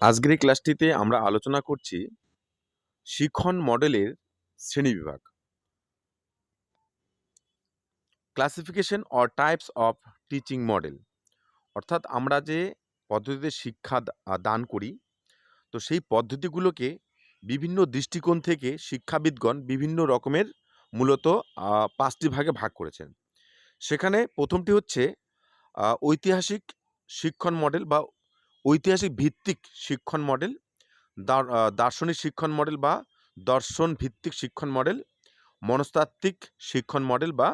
আজকের ক্লাসটিতে আমরা আলোচনা করছি শিখন মডেলের শ্রেণীবিভাগ classification or types of teaching model অর্থাৎ আমরা যে পদ্ধতিতে শিক্ষা দান করি, তো সেই পদ্ধতিগুলোকে বিভিন্ন দৃষ্টিকোণ থেকে শিক্ষাবিদগণ বিভিন্ন রকমের মূলত পাঁচটি ভাগে ভাগ করেছেন। সেখানে প্রথমটি হচ্ছে ঐতিহাসিক শিক্ষণ মডেল বা ঐতিহাসিক ভিত্তিক শিক্ষণ মডেল, দার- দার্শনিক শিক্ষণ মডেল বা দর্শন ভিত্তিক শিক্ষণ মডেল, মনস্তাত্ত্বিক শিক্ষণ মডেল বা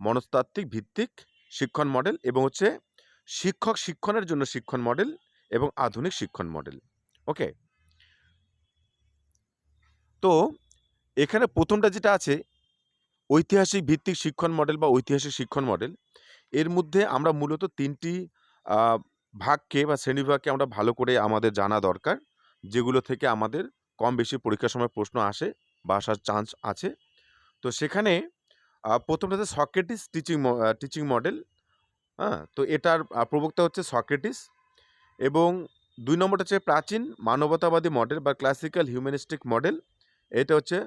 মনস্তাত্ত্বিক ভিত্তিক শিক্ষণ মডেল এবং হচ্ছে শিক্ষক শিক্ষণের জন্য শিক্ষণ মডেল এবং আধুনিক শিক্ষণ মডেল। ওকে? তো এখানে প্রথমটা যেটা আছে, ঐতিহাসিক ভিত্তিক শিক্ষণ মডেল বা ঐতিহাসিক শিক্ষণ মডেল, এর মধ্যে আমরা মূলত তিনটি ভাগকে বা শ্রেণীবিভাগকে আমরা ভালো করে আমাদের জানা দরকার যেগুলো থেকে আমাদের কম বেশি পরীক্ষার সময় প্রশ্ন আসে বা আসার চান্স আছে। তো সেখানে আহ, প্রথমটা হচ্ছে সক্রেটিস টিচিং টিচিং মডেল হ্যাঁ তো এটার প্রবক্তা হচ্ছে সক্রেটিস এবং দুই নম্বরটা হচ্ছে প্রাচীন মানবতাবাদী মডেল বা ক্লাসিক্যাল হিউম্যানিস্টিক মডেল এটা হচ্ছে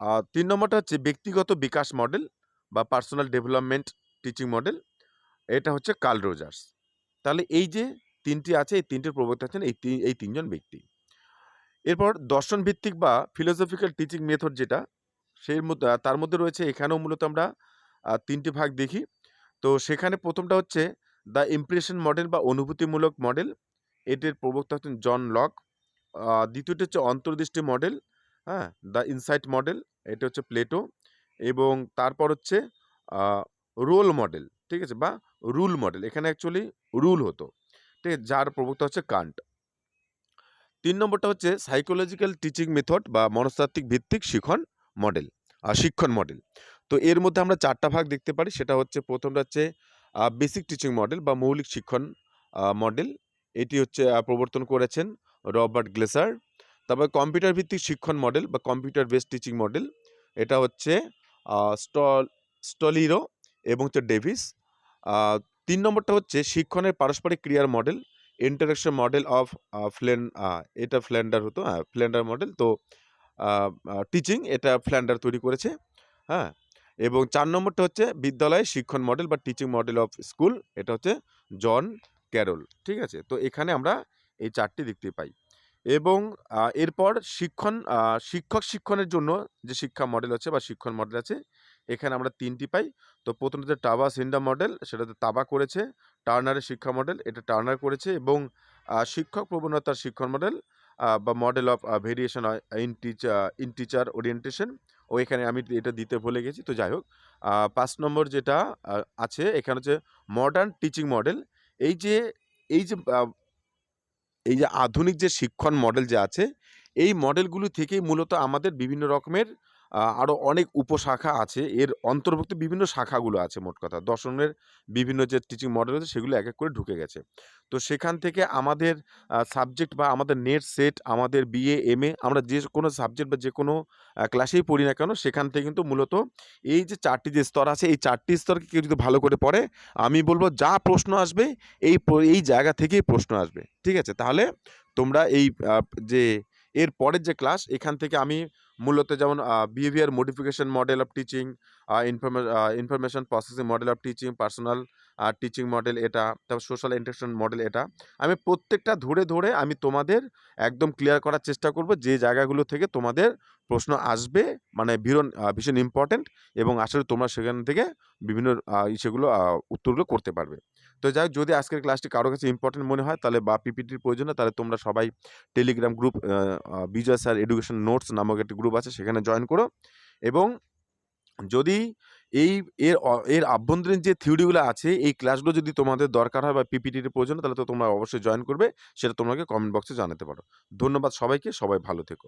আর তিন নম্বরটা হচ্ছে ব্যক্তিগত বিকাশ মডেল বা পার্সোনাল ডেভেলপমেন্ট টিচিং মডেল এটা হচ্ছে কার্ল রোজার্স তাহলে এই যে তিনটি আছে, এই তিনটির প্রবক্তা আছেন এই তিন এই তিনজন ব্যক্তি। এরপর দর্শন ভিত্তিক বা ফিলোসফিক্যাল টিচিং মেথড যেটা, সেই তার মধ্যে রয়েছে, এখানেও মূলত আমরা তিনটি ভাগ দেখি। তো সেখানে প্রথমটা হচ্ছে দ্য ইমপ্রেশন মডেল বা অনুভূতিমূলক মডেল এটির প্রবক্তা হচ্ছেন জন লক দ্বিতীয়টি হচ্ছে অন্তর্দৃষ্টি মডেল হ্যাঁ দ্য ইনসাইট মডেল এটা হচ্ছে প্লেটো এবং তারপর হচ্ছে রোল মডেল ঠিক আছে? বা রুল মডেল এখানে অ্যাকচুয়ালি রুল হতো, ঠিক আছে? যার প্রবক্তা হচ্ছে কান্ট। তিন নম্বরটা হচ্ছে সাইকোলজিক্যাল টিচিং মেথড বা মনস্তাত্ত্বিক ভিত্তিক শিখন মডেল আর শিক্ষণ মডেল তো এর মধ্যে আমরা চারটা ভাগ দেখতে পারি, সেটা হচ্ছে প্রথমটা হচ্ছে বেসিক টিচিং মডেল বা মৌলিক শিক্ষণ মডেল এটি হচ্ছে প্রবর্তন করেছেন রবার্ট গ্লেসার। তারপর কম্পিউটার ভিত্তিক শিক্ষণ মডেল বা কম্পিউটার বেস টিচিং মডেল এটা হচ্ছে স্টল, স্টলিরো এবং হচ্ছে ডেভিস তিন নম্বরটা হচ্ছে শিক্ষণের পারস্পরিক ক্রিয়ার মডেল ইন্টারাকশন মডেল অফ ফ্লেন এটা ফ্ল্যান্ডার হতো হ্যাঁ ফ্ল্যান্ডার মডেল তো টিচিং এটা ফ্ল্যান্ডার তৈরি করেছে হ্যাঁ এবং চার নম্বরটা হচ্ছে বিদ্যালয় শিক্ষণ মডেল বা টিচিং মডেল অফ স্কুল এটা হচ্ছে জন ক্যারল ঠিক আছে? তো এখানে আমরা এই চারটি দেখতে পাই। এবং এরপর শিক্ষণ শিক্ষক শিক্ষণের জন্য যে শিক্ষা মডেল আছে বা শিক্ষণ মডেল আছে, এখানে আমরা তিনটি পাই। তো প্রথমত টাবা সিন্ডা মডেল সেটাতে তাবা করেছে, টার্নারের শিক্ষা মডেল এটা টার্নার করেছে এবং শিক্ষক প্রবণতার শিক্ষণ মডেল বা model of variation in teacher in teacher orientation ও এখানে আমি এটা দিতে ভুলে গেছি, তো যাই হোক। পাঁচ নম্বর যেটা আছে, এখানে হচ্ছে মডার্ন টিচিং মডেল এই যে এই যে এই যে আধুনিক যে শিক্ষণ মডেল যে আছে, এই মডেলগুলি থেকেই মূলত আমাদের বিভিন্ন রকমের আহ, আরও অনেক উপশাখা আছে। এর অন্তর্ভুক্ত বিভিন্ন শাখাগুলো আছে মোট কথা। দর্শনের বিভিন্ন যে টিচিং মডেল আছে সেগুলো এক এক করে ঢুকে গেছে। তো সেখান থেকে আমাদের সাবজেক্ট বা আমাদের নেট সেট আমাদের বিএ এম এ আমরা যে কোনো সাবজেক্ট বা যে কোনো ক্লাসেই পড়ি না কেন সেখান থেকে কিন্তু মূলত এই যে চারটি যে স্তর আছে এই চারটি স্তরকে কেউ যদি ভালো করে পড়ে আমি বলব যা প্রশ্ন আসবে এই এই জায়গা থেকেই প্রশ্ন আসবে। ঠিক আছে? তাহলে তোমরা এই যে এর পরের যে ক্লাস এখান থেকে আমি মূলত যেমন behaviour modification model of teaching information processing model of teaching personal teaching model এটা, তারপর সোশ্যাল ইন্টারেকশন মডেল এটা। আমি প্রত্যেকটা ধরে ধরে আমি তোমাদের একদম ক্লিয়ার করার চেষ্টা করব যে জায়গাগুলো থেকে তোমাদের প্রশ্ন আসবে মানে ভীষণ ভীষণ ইম্পর্ট্যান্ট এবং আসলে তোমরা সেখান থেকে বিভিন্ন সেগুলো উত্তরগুলো করতে পারবে। তো যাই যদি আজকের ক্লাসটি কারও কাছে ইম্পর্টেন্ট মনে হয়, তাহলে বা পিপিটির প্রয়োজন তাহলে তোমরা সবাই Telegram group Vijay sir education notes নামক একটি গ্রুপ আছে, সেখানে জয়েন করো। এবং যদি এই, এর এর আভ্যন্তরীণ যে থিওরিগুলো আছে, এই ক্লাসগুলো যদি তোমাদের দরকার হয় বা পিপিটির প্রয়োজন তাহলে তো তোমরা অবশ্যই জয়েন করবে, সেটা তোমাকে কমেন্ট বক্সে জানাতে পারো। ধন্যবাদ সবাইকে, সবাই ভালো থেকো।